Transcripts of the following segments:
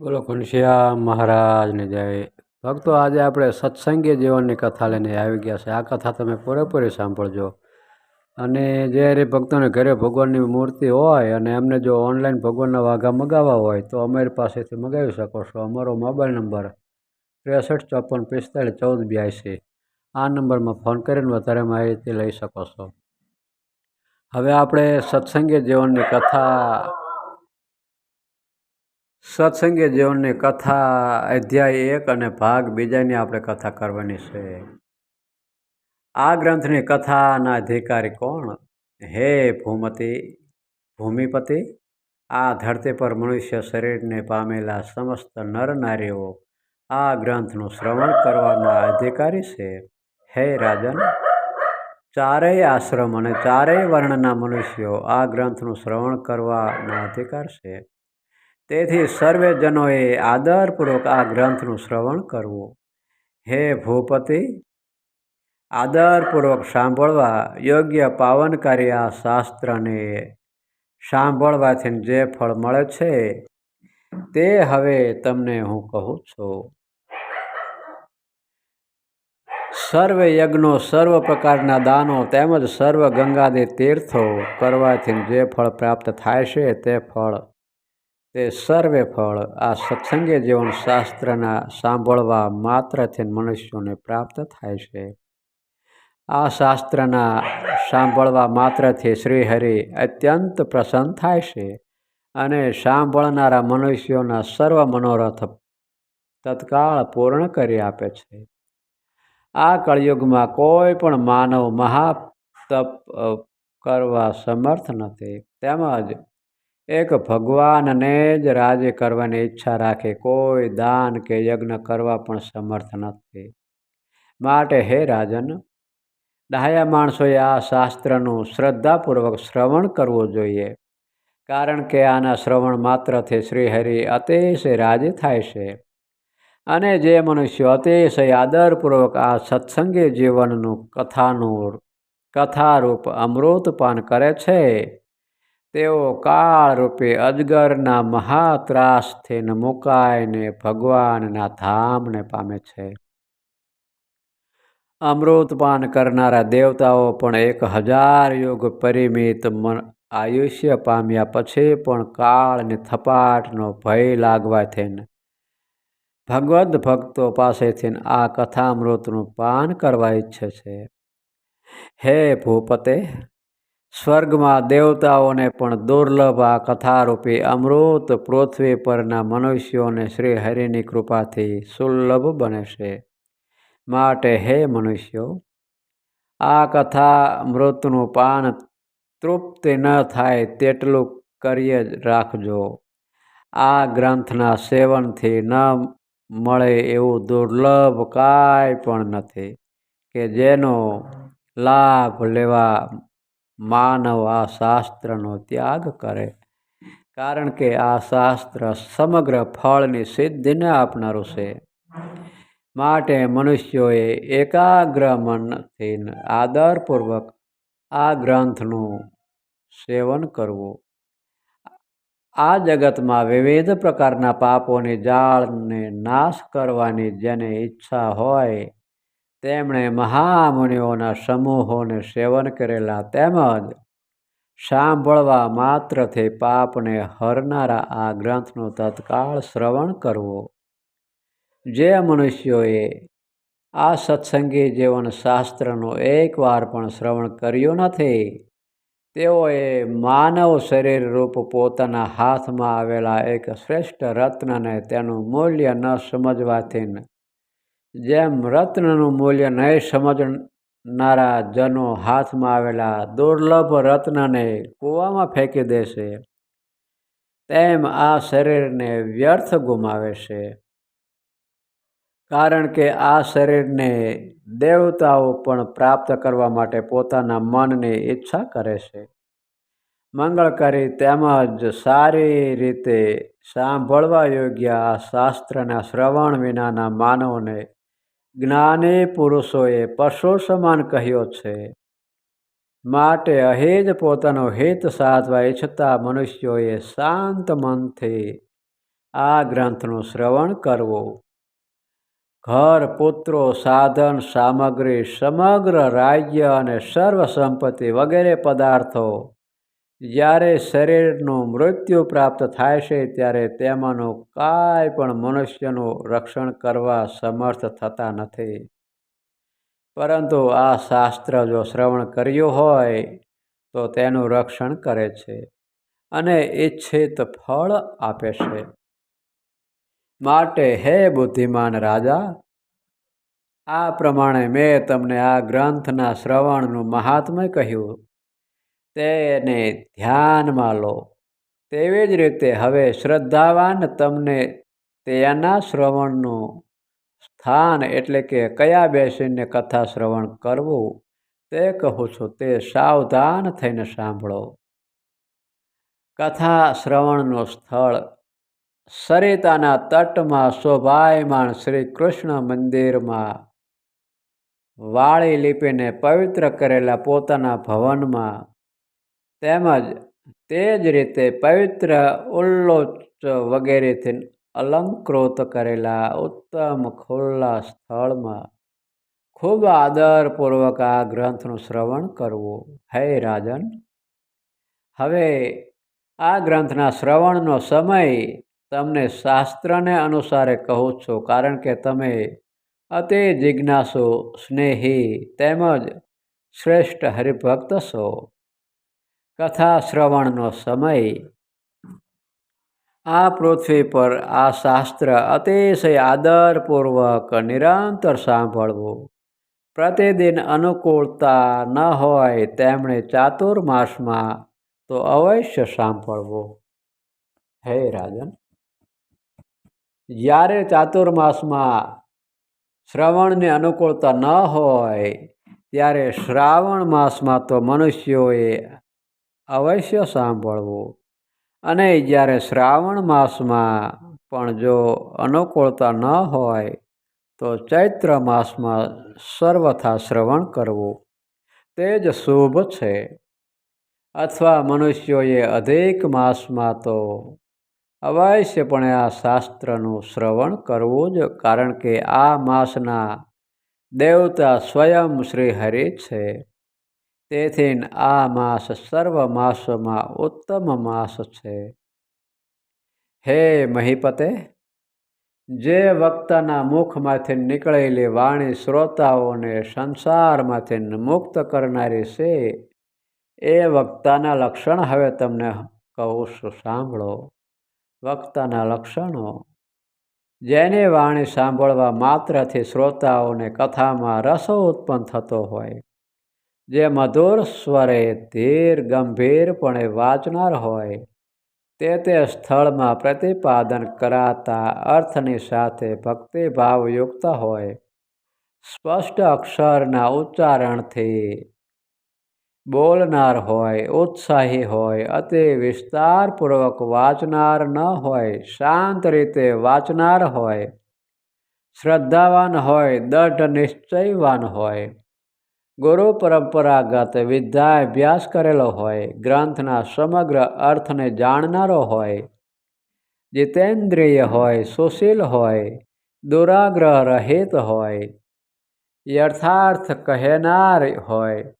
બોલો ઘનશ્યામ મહારાજને જય. ભક્તો, આજે આપણે સત્સંગી જીવનની કથા લઈને આવી ગયા છે. આ કથા તમે પૂરેપૂરી સાંભળજો. અને જ્યારે ભક્તોને ઘરે ભગવાનની મૂર્તિ હોય અને એમને જો ઓનલાઈન ભગવાનના વાઘા મગાવવા હોય, તો અમારી પાસેથી મગાવી શકો છો. અમારો મોબાઈલ નંબર ત્રેસઠ, ચોપન, પિસ્તાળીસ, ચૌદ, બ્યાસી. આ નંબરમાં ફોન કરીને વધારે માહિતી લઈ શકો છો. હવે આપણે સત્સંગી જીવનની કથા સત્સંગી જીવનની કથા, અધ્યાય એક અને ભાગ બીજાની આપણે કથા કરવાની છે. આ ગ્રંથની કથાના અધિકારી કોણ? હે ભૂમતિ, ભૂમિપતિ, આ ધરતી પર મનુષ્ય શરીરને પામેલા સમસ્ત નર નારીઓ, આ ગ્રંથનું શ્રવણ કરવાના અધિકારી છે. હે રાજન, ચારેય આશ્રમ અને ચારેય વર્ણના મનુષ્યો આ ગ્રંથનું શ્રવણ કરવાના અધિકાર છે. તેથી સર્વે જનોએ આદરપૂર્વક આ ગ્રંથનું શ્રવણ કરવું. હે ભૂપતિ, આદરપૂર્વક સાંભળવા યોગ્ય પાવનકારી આ શાસ્ત્રને સાંભળવાથી જે ફળ મળે છે, તે હવે તમને હું કહું છું. સર્વ યજ્ઞો સર્વ પ્રકારના દાનો તેમજ સર્વ ગંગાદી તીર્થો કરવાથી જે ફળ પ્રાપ્ત થાય છે, તે ફળ તે સર્વે ફળ આ સત્સંગે જીવન શાસ્ત્રના સાંભળવા માત્રથી મનુષ્યોને પ્રાપ્ત થાય છે. આ શાસ્ત્રના સાંભળવા માત્રથી શ્રીહરિ અત્યંત પ્રસન્ન થાય છે અને સાંભળનારા મનુષ્યોના સર્વ મનોરથ તત્કાળ પૂર્ણ કરી આપે છે. આ કળિયુગમાં કોઈ પણ માનવ મહાતપ કરવા સમર્થ નથી. તેમજ એક ભગવાનને જ રાજ્ય કરવાની ઈચ્છા રાખે, કોઈ દાન કે યજ્ઞ કરવા પણ સમર્થ નથી. માટે હે રાજન ડાહ્યા માણસોએ આ શાસ્ત્રનું શ્રદ્ધાપૂર્વક શ્રવણ કરવું જોઈએ. કારણ કે આના શ્રવણ માત્રથી શ્રીહરિ અતિશય રાજી થાય છે. અને જે મનુષ્યો અતિશય આદરપૂર્વક આ સત્સંગી જીવનનું કથાનું, કથારૂપ અમૃતપાન કરે છે તેઓ કાળરૂપે અજગરના મહાત્રાસથી મુકાઈને ભગવાનના ધામને પામે છે. અમૃતપાન કરનારા દેવતાઓ પણ એક હજાર યુગ પરિમિત આયુષ્ય પામ્યા પછી પણ કાળની થપાટનો ભય લાગવાથી ભગવદ્ ભક્તો પાસેથી આ કથામૃતનું પાન કરવા ઈચ્છે છે. હે ભૂપતે સ્વર્ગમાં દેવતાઓને પણ દુર્લભ આ કથારૂપી અમૃત પૃથ્વી પરના મનુષ્યોને શ્રી હરિની કૃપાથી સુલભ બને છે. માટે હે મનુષ્યો, આ કથા મૃતનું પાન તૃપ્તિ ન થાય તેટલું કરીએ રાખજો. આ ગ્રંથના સેવનથી ન મળે એવું દુર્લભ કાંઈ પણ નથી કે જેનો લાભ લેવા માનવ આ શાસ્ત્રનો ત્યાગ કરે. કારણ કે આ શાસ્ત્ર સમગ્ર ફળની સિદ્ધિને આપનારું છે. માટે મનુષ્યોએ એકાગ્ર મનથી આદરપૂર્વક આ ગ્રંથનું સેવન કરવું. આ જગતમાં વિવિધ પ્રકારના પાપોની જાળને નાશ કરવાની જેને ઈચ્છા હોય તેમણે મહામુનિઓના સમૂહોને સેવન કરેલા તેમજ સાંભળવા માત્રથી પાપને હરનારા આ ગ્રંથનું તત્કાળ શ્રવણ કરવું. જે મનુષ્યોએ આ સત્સંગી જીવન શાસ્ત્રનું એકવાર પણ શ્રવણ કર્યું નથી, તેઓએ માનવ શરીર રૂપ પોતાના હાથમાં આવેલા એક શ્રેષ્ઠ રત્નને તેનું મૂલ્ય ન સમજવાથી જેમ રત્નનું મૂલ્ય નહીં સમજનારા જનો હાથમાં આવેલા દુર્લભ રત્નને કૂવામાં ફેંકી દેશે, તેમ આ શરીરને વ્યર્થ ગુમાવે છે કારણ કે આ શરીરને દેવતાઓ પણ પ્રાપ્ત કરવા માટે પોતાના મનની ઈચ્છા કરે છે. મંગળકારી તેમજ સારી રીતે સાંભળવા યોગ્ય આ શાસ્ત્રના શ્રવણ વિનાના માનવને જ્ઞાની પુરુષોએ પશુ સમાન કહ્યો છે. માટે અહીં જ પોતાનો હિત સાધવા ઈચ્છતા મનુષ્યોએ શાંત મનથી આ ગ્રંથનું શ્રવણ કરવું. ઘર, પુત્રો, સાધન, સામગ્રી, સમગ્ર રાજ્ય અને સર્વ સંપત્તિ વગેરે પદાર્થો જ્યારે શરીરનું મૃત્યુ પ્રાપ્ત થાય છે, ત્યારે તેમાંનું કાંઈ પણ મનુષ્યનું રક્ષણ કરવા સમર્થ થતા નથી. પરંતુ આ શાસ્ત્ર જો શ્રવણ કર્યું હોય, તો તેનું રક્ષણ કરે છે અને ઈચ્છિત ફળ આપે છે. માટે હે બુદ્ધિમાન રાજા, આ પ્રમાણે મેં તમને આ ગ્રંથના શ્રવણનું મહાત્મય કહ્યું. તેને ધ્યાનમાં લો. તેવી જ રીતે હવે શ્રદ્ધાવાન તમને તેના શ્રવણનું સ્થાન એટલે કે કયા બેસીને કથા શ્રવણ કરવું તે કહું છું તે સાવધાન થઈને સાંભળો. કથા શ્રવણનું સ્થળ સરિતાના તટમાં શોભાયમાન શ્રી કૃષ્ણ મંદિરમાં વાળી લીપીને પવિત્ર કરેલા પોતાના ભવનમાં તેમજ તે જ રીતે પવિત્ર ઉલ્લોચ વગેરેથી અલંકૃત કરેલા ઉત્તમ ખુલ્લા સ્થળમાં ખૂબ આદરપૂર્વક આ ગ્રંથનું શ્રવણ કરવું. હે રાજન, હવે આ ગ્રંથના શ્રવણનો સમય તમને શાસ્ત્રને અનુસારે કહું છું, કારણ કે તમે અતિ જિજ્ઞાસુ સ્નેહી તેમજ શ્રેષ્ઠ હરિભક્ત છો. કથા શ્રવણનો સમય. આ પૃથ્વી પર આ શાસ્ત્ર અતિશય આદરપૂર્વક નિરંતર સાંભળવું. પ્રતિદિન અનુકૂળતા ન હોય તેમણે ચાતુર્માસમાં તો અવશ્ય સાંભળવો. હે રાજન, જ્યારે ચાતુર્માસમાં શ્રવણને અનુકૂળતા ન હોય, ત્યારે શ્રાવણ માસમાં તો મનુષ્યોએ અવશ્ય સાંભળવું. અને જ્યારે શ્રાવણ માસમાં પણ જો અનુકૂળતા ન હોય, તો ચૈત્ર માસમાં સર્વથા શ્રવણ કરવું. તે જ શુભ છે. અથવા મનુષ્યોએ અધિક માસમાં તો અવશ્યપણે આ શાસ્ત્રનું શ્રવણ કરવું જ, કારણ કે આ માસના દેવતા સ્વયં શ્રી હરિ છે. તેથી આ માસ સર્વ માસમાં ઉત્તમ માસ છે. હે મહીપતે, જે વક્તાના મુખમાંથી નીકળેલી વાણી શ્રોતાઓને સંસારમાંથી મુક્ત કરનારી છે, એ વક્તાના લક્ષણ હવે તમને કહું છું, સાંભળો. વક્તાના લક્ષણો. જેની વાણી સાંભળવા માત્રથી શ્રોતાઓને કથામાં રસો ઉત્પન્ન થતો હોય જે મધુર સ્વરે ધીર ગંભીરપણે વાંચનાર હોય, તે તે સ્થળમાં પ્રતિપાદન કરાતા અર્થની સાથે ભક્તિભાવયુક્ત હોય. સ્પષ્ટ અક્ષરના ઉચ્ચારણથી બોલનાર હોય, ઉત્સાહી હોય, અતિ વિસ્તારપૂર્વક વાંચનાર ન હોય, શાંત રીતે વાંચનાર હોય, શ્રદ્ધાવાન હોય, દઢ નિશ્ચયવાન હોય. ગુરુ પરંપરાગત વિદ્યા અભ્યાસ કરેલો હોય, ગ્રંથના સમગ્ર અર્થને જાણનારો હોય, જીતેન્દ્રિય હોય, સુશીલ હોય, દુરાગ્રહ રહિત હોય, યથાર્થ કહેનાર હોય,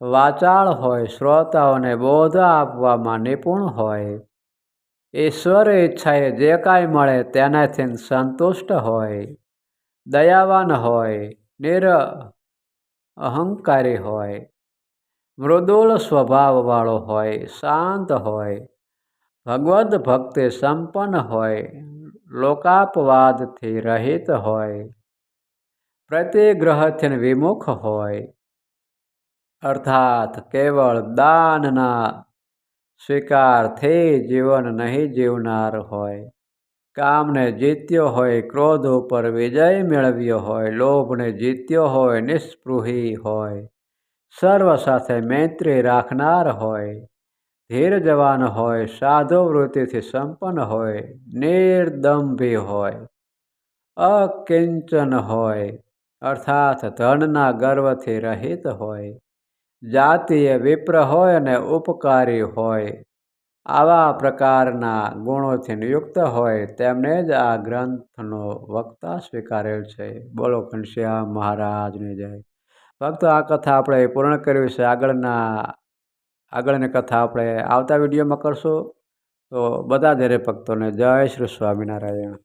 વાચાળ હોય, શ્રોતાઓને બોધ આપવામાં નિપુણ હોય, ઈશ્વર ઈચ્છાએ જે કાંઈ મળે તેનાથી સંતુષ્ટ હોય, દયાવાન હોય, નિર અહંકારી હોય, મૃદુલ સ્વભાવવાળો હોય, શાંત હોય, ભગવદ્ ભક્તિ સંપન્ન હોય, લોકાપવાદથી રહિત હોય, પ્રતિગ્રહથી વિમુખ હોય, અર્થાત કેવળ દાનના સ્વીકારથી જીવન નહીં જીવનાર હોય. કામને જીત્યો હોય, ક્રોધ ઉપર વિજય મેળવ્યો હોય, લોભને જીત્યો હોય, નિષ્પૃહી હોય. સર્વ સાથે મૈત્રી રાખનાર હોય, ધીર જવાન હોય, સાધુ વૃત્તિથી સંપન્ન હોય, નિર્દંભી હોય. અકિંચન હોય, અર્થાત ધનના ગર્વથી રહિત હોય. જાતીય વિપ્ર હોય અને ઉપકારી હોય. આવા પ્રકારના ગુણોથી યુક્ત હોય તેમને જ આ ગ્રંથનો વક્તા સ્વીકારેલ છે. બોલો ઘનશ્યામ મહારાજની જય. ભક્તો આ કથા આપણે પૂર્ણ કરવી છે. આગળના, આગળની કથા આપણે આવતા વિડીયોમાં કરશું. તો બધા દરેક ભક્તોને જય શ્રી સ્વામિનારાયણ.